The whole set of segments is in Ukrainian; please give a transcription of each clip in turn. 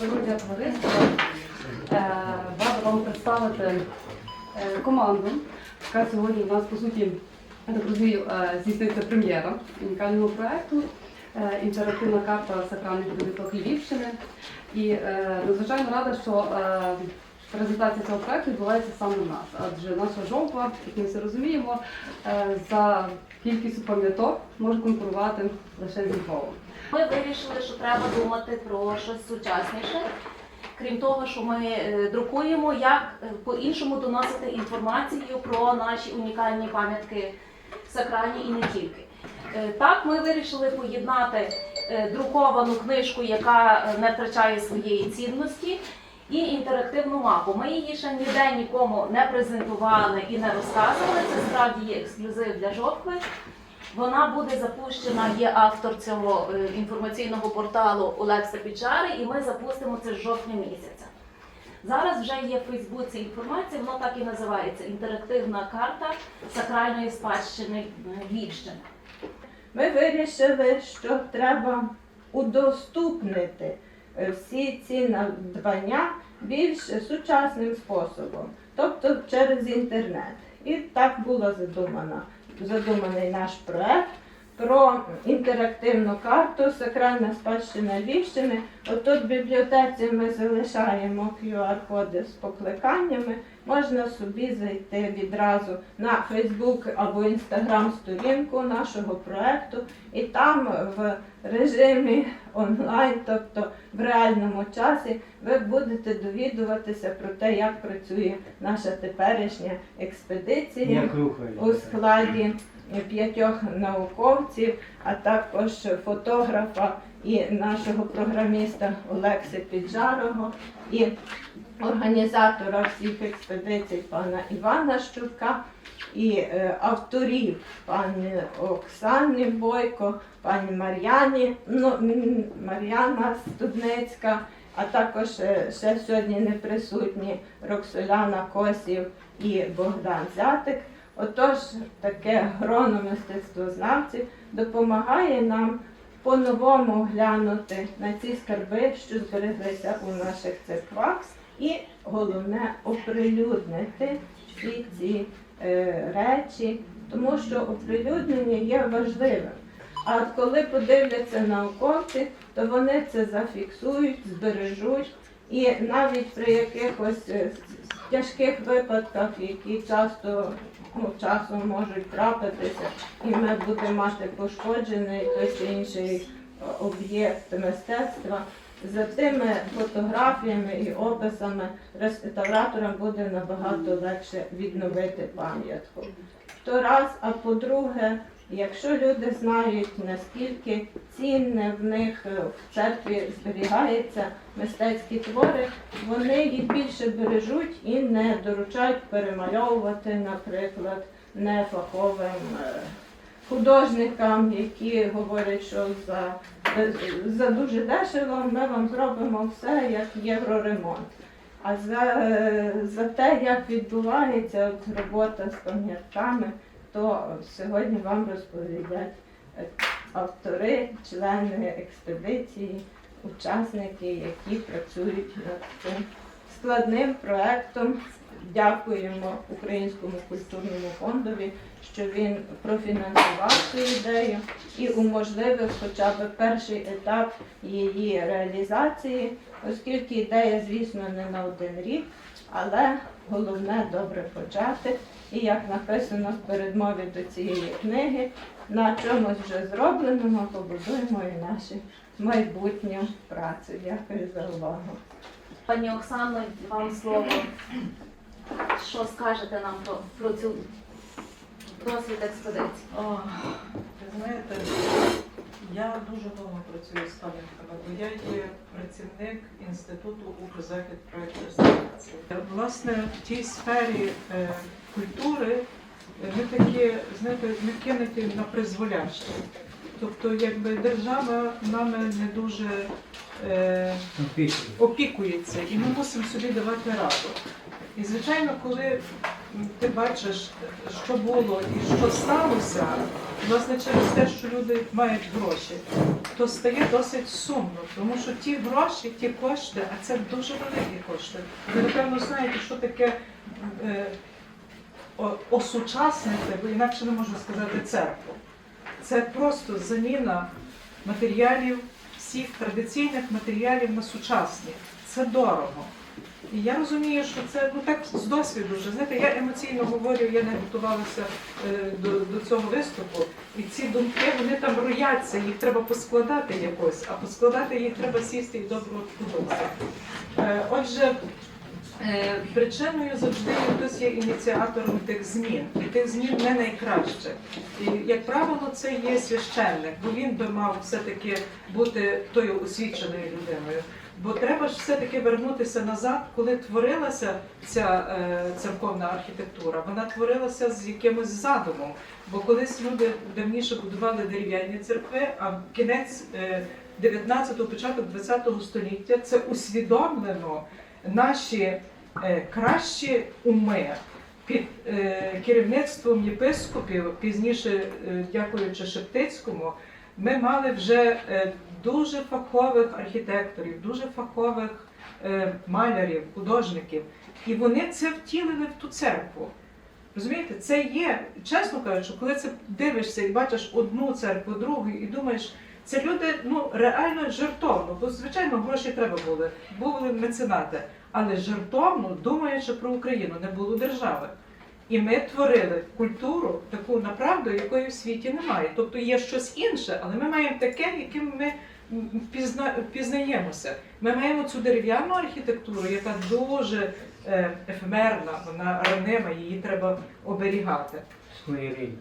Доброго товариство. Е, Рада вам представити е, команду, яка сьогодні у нас, по суті, так розумію, е, здійсниться прем'єра унікального проєкту е, інтерактивна карта сакральних довідок Львівщини. І надзвичайно рада, що презентація цього проєкту відбувається саме у нас, адже наша жовтва, як ми все розуміємо, за кількістю пам'яток може конкурувати лише з Львовом. Ми вирішили, що треба думати про щось сучасніше. Крім того, що ми е, друкуємо, як е, по-іншому доносити інформацію про наші унікальні пам'ятки сакральні і не тільки. Е, Так, ми вирішили поєднати друковану книжку, яка не втрачає своєї цінності, і інтерактивну мапу. Ми її ще ніде нікому не презентували і не розказували. Це справді є ексклюзив для жовтви. Вона буде запущена, є автор цього е, інформаційного порталу Олекса Піджари, і ми запустимо це з жовтня місяця. Зараз вже є в Фейсбуці інформація, воно так і називається інтерактивна карта сакральної спадщини е, Львівщини. Ми вирішили, що треба удоступнити е, всі ці надбання більш сучасним способом, тобто через інтернет. І так було задумано, задуманий наш проект про інтерактивну карту Сакральна спадщина Львівщини. Отут в бібліотеці ми залишаємо QR-коди з покликаннями. Можна собі зайти відразу на Фейсбук або Інстаграм сторінку нашого проекту, і там в режимі онлайн, тобто в реальному часі, ви будете довідуватися про те, як працює наша теперішня експедиція у складі п'ятьох науковців, а також фотографа і нашого програміста Олекси Піджарого і організатора всіх експедицій пана Івана Щука і е, авторів пані Оксани Бойко, пані Мар'яні, ну, Мар'яна Студницька, а також е, ще сьогодні не присутні Роксоляна Косів і Богдан Зятик. Отож, таке гроно мистецтвознавців допомагає нам по-новому глянути на ці скарби, що збереглися у наших церквах, і головне оприлюднити всі ці е, речі, тому що оприлюднення є важливим. А коли подивляться науковці, то вони це зафіксують, збережуть, і навіть при якихось е, тяжких випадках, які часто часом можуть трапитися, і ми будемо мати пошкоджений той інший е, об'єкт мистецтва. За тими фотографіями і описами реставраторам буде набагато легше відновити пам'ятку. То раз, а по-друге, якщо люди знають, наскільки цінне в них е, в церкві зберігаються мистецькі твори, вони їх більше бережуть і не доручають перемальовувати, наприклад, нефаховим е, художникам, які говорять, що за, за дуже дешево ми вам зробимо все як євроремонт. А за, е, за те, як відбувається робота з пам'ятками, то сьогодні вам розповідять е, автори, члени експедиції, учасники, які працюють над цим складним проектом. Дякуємо Українському культурному фондові, що він профінансував цю ідею і уможливив хоча б перший етап її реалізації, оскільки ідея, звісно, не на один рік, але головне добре почати. І як написано в передмові до цієї книги, на чомусь вже зробленому побудуємо і нашу майбутню працю. Дякую за увагу. Пані Оксано, вам слово. Що скажете нам про, про цю досвід експедиції? О, ви знаєте, я дуже довго працюю з пам'ятками, бо я є працівник Інституту Укрзахід проєкту реставрації. Власне, в тій сфері е, культури е, ми такі, знаєте, ми кинуті на призволяще. Тобто, якби держава нами не дуже е, опікується, і ми мусимо собі давати раду. І звичайно, коли ти бачиш, що було і що сталося, власне, через те, що люди мають гроші, то стає досить сумно, тому що ті гроші, ті кошти, а це дуже великі кошти. Ви напевно знаєте, що таке е, осучаснити, бо інакше не можу сказати церкву. Це просто заміна матеріалів, всіх традиційних матеріалів на сучасні. Це дорого. І я розумію, що це ну так з досвіду вже. Знаєте, я емоційно говорю, я не готувалася е, до, до цього виступу. І ці думки вони там рояться, їх треба поскладати якось, а поскладати їх треба сісти і добре подумати. Е, отже, е, причиною завжди хтось є ініціатором тих змін, і тих змін не найкраще. І, як правило, це є священник, бо він би мав все-таки бути тою освіченою людиною. Бо треба ж все-таки вернутися назад, коли творилася ця е, церковна архітектура. Вона творилася з якимось задумом. Бо колись люди давніше будували дерев'яні церкви, а кінець е, 19-го, початок 20-го століття це усвідомлено наші е, кращі уми під е, керівництвом єпископів, пізніше, е, дякуючи Шептицькому, ми мали вже е, дуже фахових архітекторів, дуже фахових е, малярів, художників. І вони це втілили в ту церкву. Розумієте, це є, чесно кажучи, коли це дивишся і бачиш одну церкву, другу, і думаєш, це люди ну, реально жертовно, бо звичайно гроші треба були, були меценати, але жертовно, думаючи про Україну, не було держави. І ми творили культуру таку направду, якої в світі немає. Тобто є щось інше, але ми маємо таке, яким ми м, пізна, пізнаємося. Ми маємо цю дерев'яну архітектуру, яка дуже е, ефемерна, вона ранима, її треба оберігати. Своєрідно.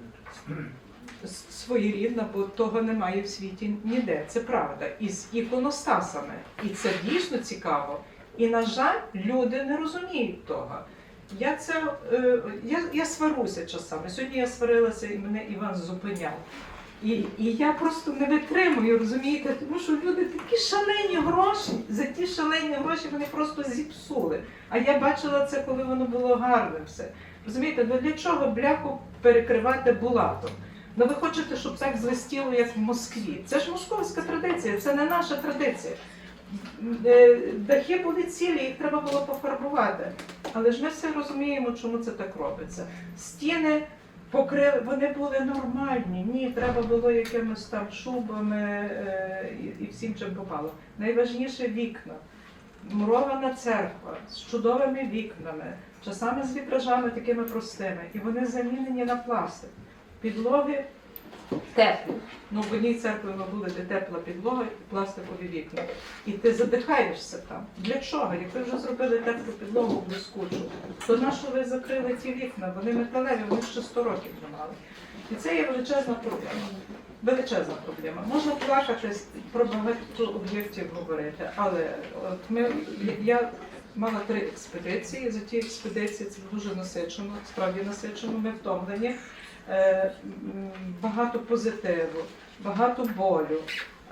С- Своєрідна, бо того немає в світі ніде. Це правда. І з іконостасами. І це дійсно цікаво. І, на жаль, люди не розуміють того. Я це е, я, я сваруся часами. Сьогодні я сварилася і мене Іван зупиняв. І, і я просто не витримую, розумієте, тому що люди такі шалені гроші, за ті шалені гроші вони просто зіпсули. А я бачила це, коли воно було гарне все. Розумієте, ну для чого бляху перекривати булатом? Ну ви хочете, щоб так звистіло, як в Москві. Це ж московська традиція, це не наша традиція. Е, Дахи були цілі, їх треба було пофарбувати. Але ж ми все розуміємо, чому це так робиться. Стіни покрили, вони були нормальні. Ні, треба було якимось там шубами е, і, всім чим попало. Найважніше вікна. Мурована церква з чудовими вікнами, часами з вітражами такими простими, і вони замінені на пластик. Підлоги теплі. Ну, в одній церкві ви будете тепла підлога і пластикові вікна. І ти задихаєшся там. Для чого? Як ви вже зробили теплу підлогу блискучу, то на що ви закрили ті вікна? Вони металеві, вони ще 100 років не мали. І це є величезна проблема. Величезна проблема. Можна плакати про багато об'єктів говорити, але от ми я мала три експедиції. За ті експедиції це дуже насичено, справді насичено. Ми втомлені. Е, Багато позитиву, багато болю.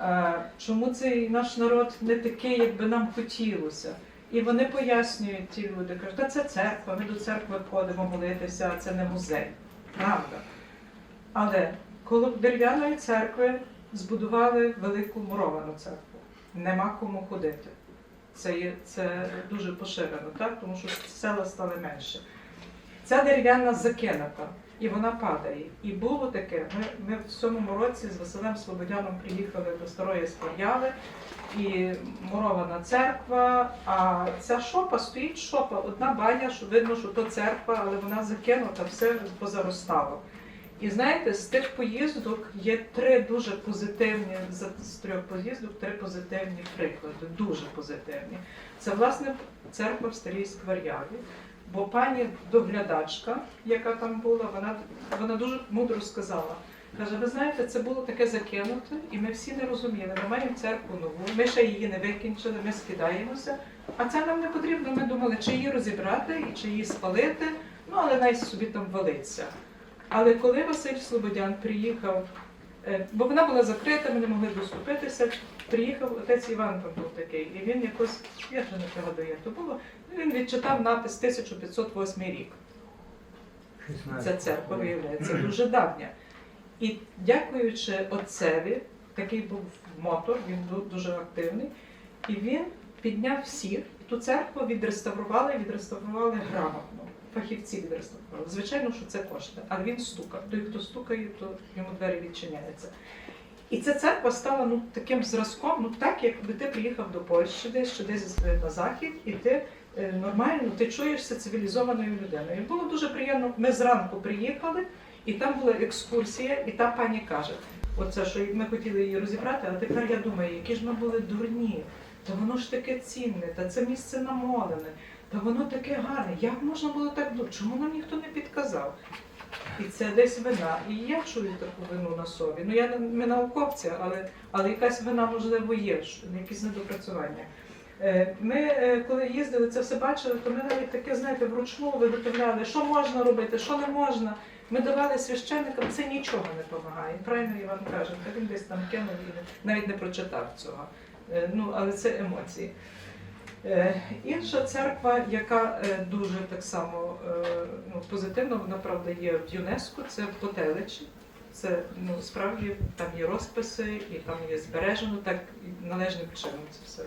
Е, Чому цей наш народ не такий, як би нам хотілося? І вони пояснюють ті люди, кажуть, це церква, ми до церкви ходимо молитися, а це не музей. Правда. Але коло дерев'яної церкви збудували велику муровану церкву. Нема кому ходити. Це, є, це дуже поширено, так? тому що села стали менше. Ця дерев'яна закинута, і вона падає. І було таке. Ми, ми в сьомому році з Василем Слободяном приїхали до Старої Склояви, і мурована церква. А ця шопа стоїть шопа, одна баня, що видно, що то церква, але вона закинута, все позаростало. І знаєте, з тих поїздок є три дуже позитивні з трьох поїздок, три позитивні приклади, дуже позитивні. Це власне церква в Старій Сквар'яві. Бо пані доглядачка, яка там була, вона, вона дуже мудро сказала. Каже, ви знаєте, це було таке закинуте, і ми всі не розуміли. Ми маємо церкву нову, ми ще її не викінчили, ми скидаємося. А це нам не потрібно. Ми думали, чи її розібрати, і чи її спалити, ну але най собі там валиться. Але коли Василь Слободян приїхав, е, бо вона була закрита, ми не могли доступитися, приїхав отець Іван там був такий, і він якось, я вже не пригадую, як то було, він відчитав напис 1508 рік. Ця церква виявляється дуже давня. І дякуючи отцеві, такий був мотор, він був дуже активний, і він підняв всіх. Ту церкву відреставрували, відреставрували грамотно. Фахівці відреставрували. Звичайно, що це кошти, але він стукав. Той, хто стукає, то йому двері відчиняються. І ця церква стала ну, таким зразком, ну так, якби ти приїхав до Польщі десь чи десь на захід, і ти е, нормально ти чуєшся цивілізованою людиною. Було дуже приємно. Ми зранку приїхали, і там була екскурсія, і та пані каже: оце, що ми хотіли її розібрати, а тепер я думаю, які ж ми були дурні. Та воно ж таке цінне, та це місце намолене, та воно таке гарне. Як можна було так думати? Чому нам ніхто не підказав? І це десь вина. І я чую таку вину на собі. Ну я не- науковця, але, але якась вина можливо є, якісь недопрацювання. Е, Ми, е, коли їздили, це все бачили, то ми навіть таке, знаєте, вручну виготовляли, що можна робити, що не можна. Ми давали священникам, це нічого не допомагає. Правильно Іван каже, він десь там кинув і навіть не прочитав цього. Е, Ну, але це емоції. Е, Інша церква, яка е, дуже так само е, ну, позитивно, вона правда є в ЮНЕСКО, це в Потеличі. Це ну, справді там є розписи і там є збережено так належним чином це все.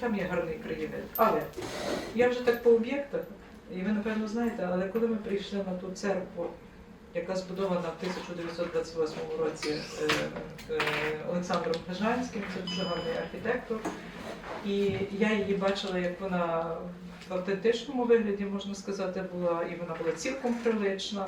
Там є гарний краєвид. Але я вже так по об'єктах, і ви напевно знаєте, але коли ми прийшли на ту церкву, яка збудована в 1928 році Олександром Книжанським, це дуже гарний архітектор. І я її бачила, як вона в автентичному вигляді, можна сказати, була, і вона була цілком прилична.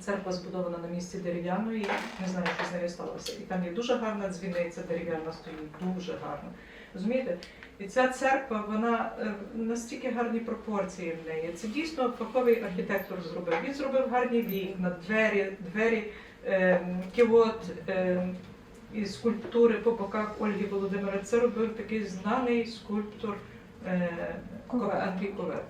Церква збудована на місці дерев'яної, не знаю, що з нею сталося. І там є дуже гарна дзвіниця дерев'яна стоїть, дуже гарна. Розумієте? І ця церква, вона е, настільки гарні пропорції в неї. Це дійсно фаховий архітектор зробив. Він зробив гарні вікна, двері, двері, е, ківот, е, і скульптури по боках Ольги Володимира. Це робив такий знаний скульптор е, Андрій Ковер.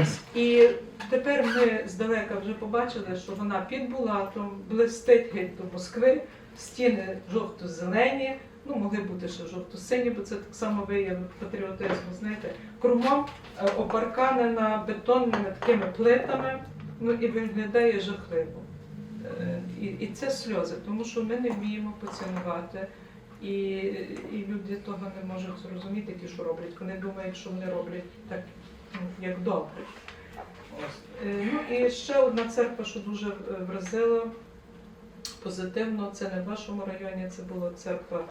Ось. І тепер ми здалека вже побачили, що вона під Булатом блистить геть до Москви, стіни жовто-зелені, ну могли бути ще жовто-сині, бо це так само вияв патріотизму, знаєте, кругом е, обарканена бетонними такими плитами, ну і виглядає жахливо. Е, І, і це сльози, тому що ми не вміємо поцінувати. І, і люди того не можуть зрозуміти, ті, що роблять. Вони думають, що вони роблять так, ну, як добре. Ось. Е, Ну і ще одна церква, що дуже вразила позитивно, це не в вашому районі, це була церква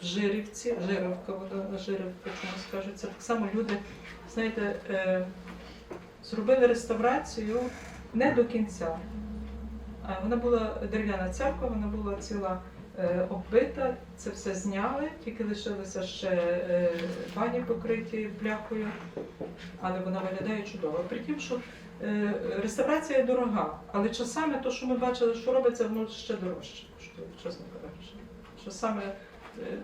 в Жирівці, Жировка, вона Жировка чомусь кажуть. Це так само люди, знаєте, е, зробили реставрацію не до кінця. А Вона була дерев'яна церква, вона була ціла е, оббита, це все зняли, тільки лишилися ще е, бані покриті бляхою, але вона виглядає чудово. При тім, що е, реставрація дорога, але часами то, що ми бачили, що робиться, воно ще дорожче коштує, чесно кажучи. Що саме е,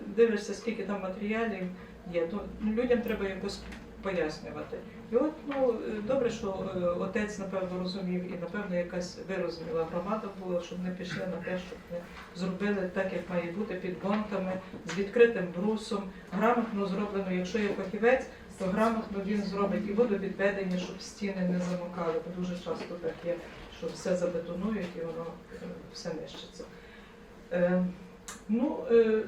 дивишся, скільки там матеріалів є, то ну, людям треба якось пояснювати. І от ну добре, що е, отець напевно розумів, і напевно якась вирозуміла громада була, щоб не пішли на те, щоб не зробили так, як має бути під гонками, з відкритим брусом, грамотно зроблено. Якщо є фахівець, то грамотно він зробить і водовідведення, щоб стіни не замокали, бо дуже часто так є, що все забетонують і воно е, все нищиться. Е, ну, е,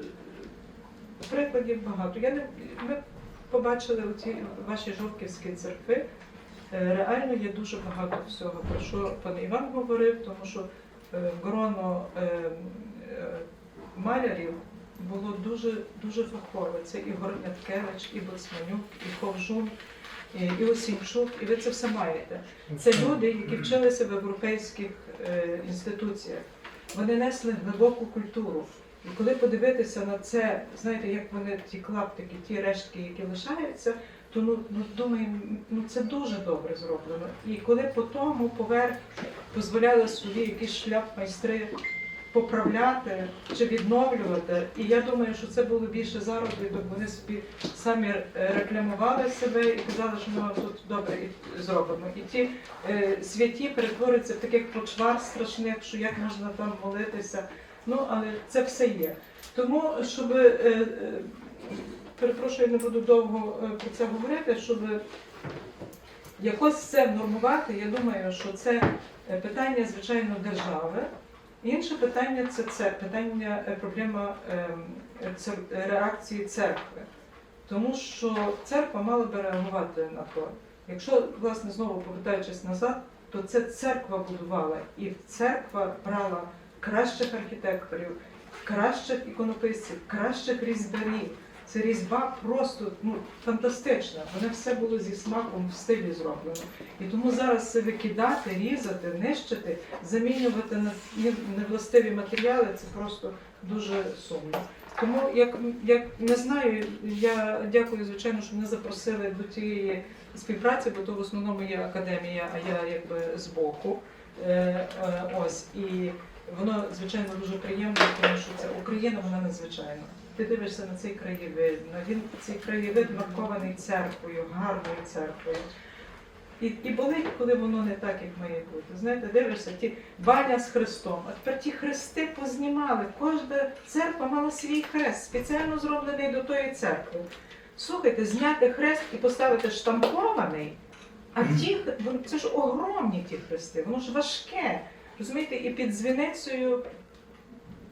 прикладів багато. Я не, ми побачили у цій вашій жовківській церкви. Е, Реально є дуже багато всього, про що пан Іван говорив, тому що е, гроно е, малярів було дуже, дуже фахове. Це і Горняткевич, і Боцманюк, і Ковжун, і, Осінчук, і ви це все маєте. Це люди, які вчилися в європейських інституціях. Вони несли глибоку культуру. І коли подивитися на це, знаєте, як вони ті клаптики, ті рештки, які лишаються, то ну, ну думаємо, ну це дуже добре зроблено. І коли по тому поверх дозволяли собі якийсь шлях майстри поправляти чи відновлювати, і я думаю, що це було більше заробіток, вони собі самі е, рекламували себе і казали, що ми вам тут добре зробимо. І ті е, святі перетворюються в таких почвар страшних, що як можна там молитися. Ну, але це все є. Тому, щоб е, е, перепрошую, не буду довго е, про це говорити, щоб якось це нормувати, я думаю, що це питання, звичайно, держави. Інше питання це, це питання, проблема реакції церкви. Тому що церква мала би реагувати на то. Якщо, власне, знову повертаючись назад, то це церква будувала, і церква брала кращих архітекторів, кращих іконописців, кращих різьбарів. Це різьба просто ну, фантастична. Воно все було зі смаком в стилі зроблено. І тому зараз це викидати, різати, нищити, замінювати на невластиві матеріали це просто дуже сумно. Тому як, як не знаю, я дякую, звичайно, що мене запросили до цієї співпраці, бо то в основному є академія, а я якби збоку. Е, е, ось і воно звичайно дуже приємно, тому що це Україна, вона надзвичайна. Ти дивишся на цей краєвид. на Він цей краєвид маркований церквою, гарною церквою. І, і болить, коли воно не так, як має бути. Знаєте, дивишся, ті баня з хрестом, а тепер ті хрести познімали. Кожна церква мала свій хрест, спеціально зроблений до тої церкви. Слухайте, зняти хрест і поставити штампований, а ті, це ж огромні ті хрести, воно ж важке. Розумієте, і під дзвіницею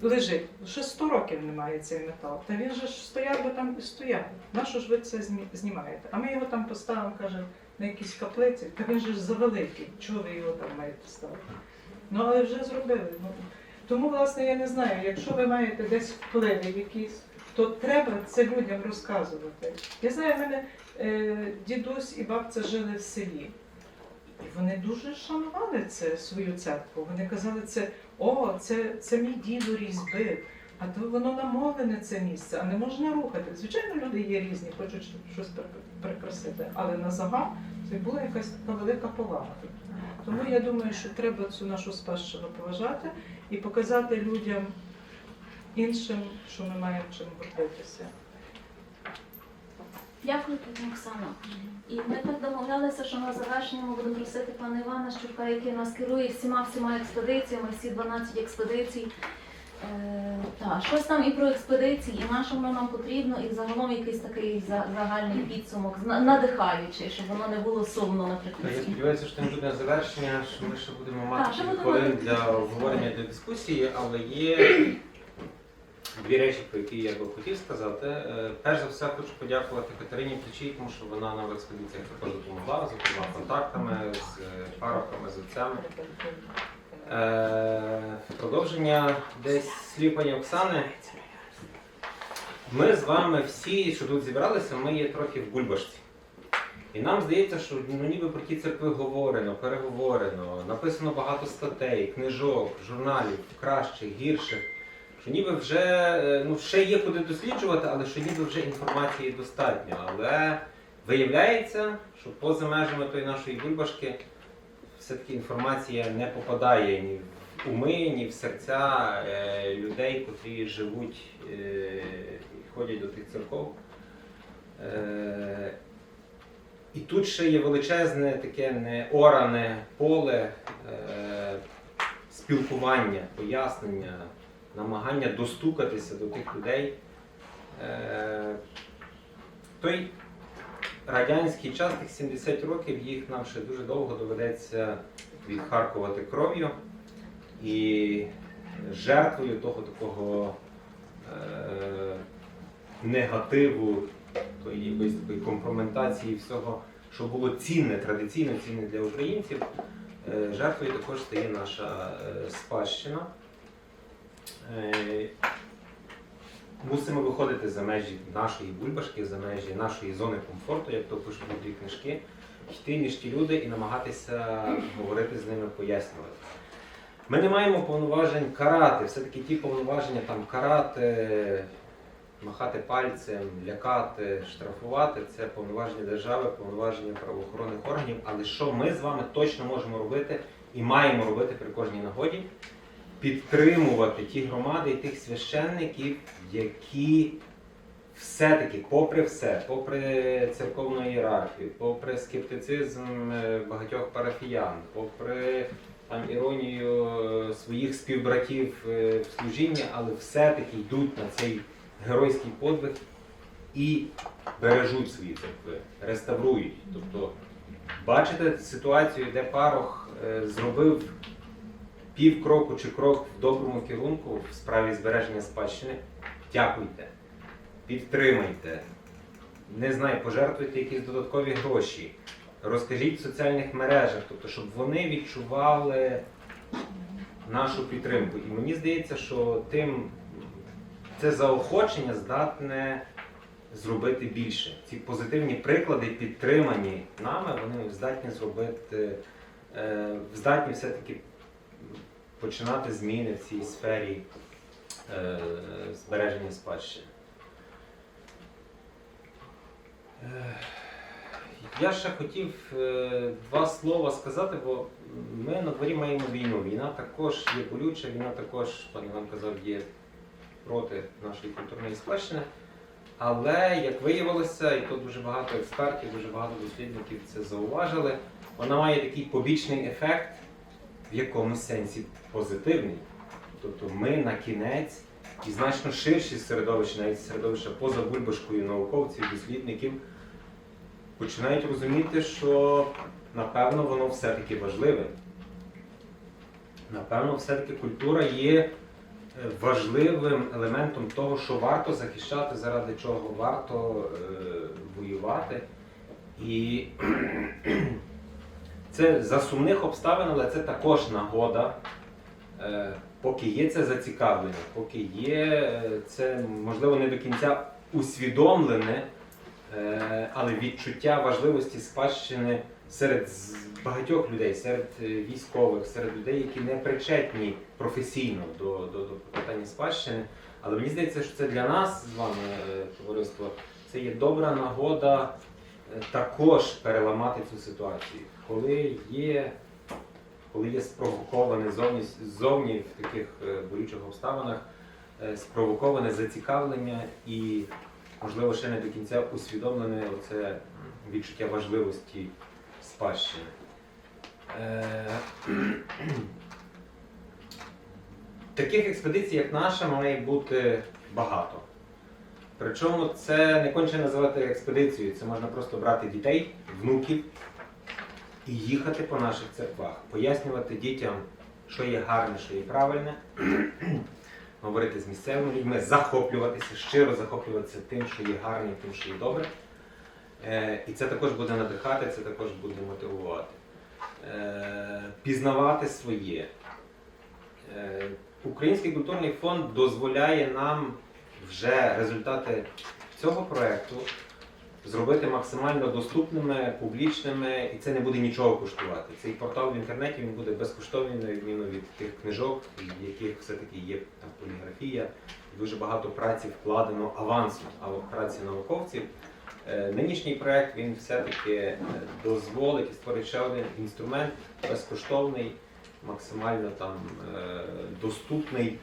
лежить. Ще 100 років немає цей метал. Та він же ж стояв би там і стояв. Нащо ж ви це знімаєте? А ми його там поставимо, каже, на якійсь каплиці. Та він же ж завеликий. Чого ви його там маєте ставити? Ну але вже зробили. Ну, тому, власне, я не знаю, якщо ви маєте десь впливи якісь, то треба це людям розказувати. Я знаю, в мене е, дідусь і бабця жили в селі. Вони дуже шанували це свою церкву. Вони казали, це о, це, це мій дідо різьбив. А то воно намолене це місце, а не можна рухати. Звичайно, люди є різні, хочуть щось прикрасити, але на загал це була якась така велика повага. Тому я думаю, що треба цю нашу спадщину поважати і показати людям іншим, що ми маємо чим гордитися. Дякую, пані Оксано. І ми так домовлялися, що на завершення ми будемо просити пана Івана Щурка, який нас керує всіма всіма експедиціями, всі 12 експедицій. Е, та, щось там і про експедиції, і на що воно нам потрібно, і загалом якийсь такий за- загальний підсумок, зна- надихаючий, щоб воно не було сумно Та Я наприкінці. сподіваюся, що не буде завершення, що ми ще будемо мати Так, ще кілька будемо хвилин мати. для обговорення для дискусії, але є дві речі, про які я би хотів сказати. Е, Перш за все, хочу подякувати Катерині Плечій, тому що вона нам експедиціях також допомогла, зокрема контактами з е, парохами, з отцями. Е, Продовження десь слів пані Оксани. Ми з вами всі, що тут зібралися, ми є трохи в бульбашці. І нам здається, що ну, ніби про ті церкви говорено, переговорено, написано багато статей, книжок, журналів, кращих, гірших. Що ніби вже е, ну, ще є куди досліджувати, але що ніби вже інформації достатньо. Але виявляється, що поза межами тої нашої бульбашки все-таки інформація не попадає ні в уми, ні в серця е, людей, котрі живуть е, і ходять до тих церков. І тут ще є величезне таке неоране поле е, спілкування, пояснення, намагання достукатися до тих людей. Е, той радянський час, тих 70 років, їх нам ще дуже довго доведеться відхаркувати кров'ю і жертвою того такого е, негативу, тої якоїсь такої компрометації всього, що було цінне, традиційно цінне для українців. Е, Жертвою також стає наша спадщина. Е, Мусимо виходити за межі нашої бульбашки, за межі нашої зони комфорту, як то пишуть ті книжки, йти між ті люди і намагатися говорити з ними, пояснювати. Ми не маємо повноважень карати, все-таки ті повноваження там карати, махати пальцем, лякати, штрафувати це повноваження держави, повноваження правоохоронних органів. Але що ми з вами точно можемо робити і маємо робити при кожній нагоді? Підтримувати ті громади і тих священників, які все-таки, попри все, попри церковну ієрархію, попри скептицизм е, багатьох парафіян, попри там іронію е, своїх співбратів е, в служінні, але все-таки йдуть на цей геройський подвиг і бережуть свої церкви, реставрують. Тобто бачите ситуацію, де парох зробив пів кроку чи крок в доброму керунку в справі збереження спадщини, дякуйте, підтримайте, не знаю, пожертвуйте якісь додаткові гроші, розкажіть в соціальних мережах, тобто, щоб вони відчували нашу підтримку. І мені здається, що тим це заохочення здатне зробити більше. Ці позитивні приклади, підтримані нами, вони здатні зробити, е, здатні все-таки починати зміни в цій сфері е, збереження спадщини. Е, Я ще хотів е, два слова сказати, бо ми на дворі маємо війну. Війна також є болюча, війна також, пан Іван казав, є проти нашої культурної спадщини. Але як виявилося, і тут дуже багато експертів, дуже багато дослідників це зауважили, вона має такий побічний ефект, в якомусь сенсі позитивний. Тобто ми на кінець і значно ширші середовище, навіть середовище поза бульбашкою науковців, дослідників, починають розуміти, що напевно воно все-таки важливе. Напевно, все-таки культура є е, важливим елементом того, що варто захищати, заради чого варто е, воювати. І це за сумних обставин, але це також нагода, е, поки є це зацікавлення, поки є е, це, можливо, не до кінця усвідомлене, е, але відчуття важливості спадщини серед багатьох людей, серед військових, серед людей, які не причетні професійно до, до, до питання спадщини. Але мені здається, що це для нас з вами, товариство, це є добра нагода також переламати цю ситуацію. Коли є, коли є спровоковане зовні, зовні в таких е, болючих обставинах, е, спровоковане зацікавлення і, можливо, ще не до кінця усвідомлене оце відчуття важливості спадщини. Е, Таких експедицій, як наша, має бути багато. Причому це не конче називати експедицією, це можна просто брати дітей, внуків і їхати по наших церквах, пояснювати дітям, що є гарне, що є правильне, говорити з місцевими людьми, захоплюватися, щиро захоплюватися тим, що є гарне, тим, що є добре. Е, І це також буде надихати, це також буде мотивувати. Е, Пізнавати своє. Е, Український культурний фонд дозволяє нам вже результати цього проєкту зробити максимально доступними, публічними, і це не буде нічого коштувати. Цей портал в інтернеті він буде безкоштовний, на відміну від тих книжок, в яких все-таки є там поліграфія. Дуже багато праці вкладено авансом, а от праці науковців. Е, Нинішній проект він все-таки е, дозволить і створить ще один інструмент безкоштовний, максимально там е, доступний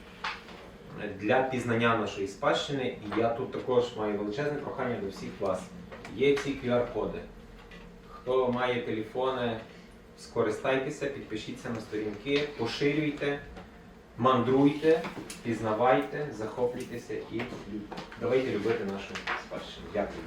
для пізнання нашої спадщини. І я тут також маю величезне прохання до всіх вас. Є ці QR-коди. Хто має телефони, скористайтеся, підпишіться на сторінки, поширюйте, мандруйте, пізнавайте, захоплюйтеся і давайте любити нашу спадщину. Дякую.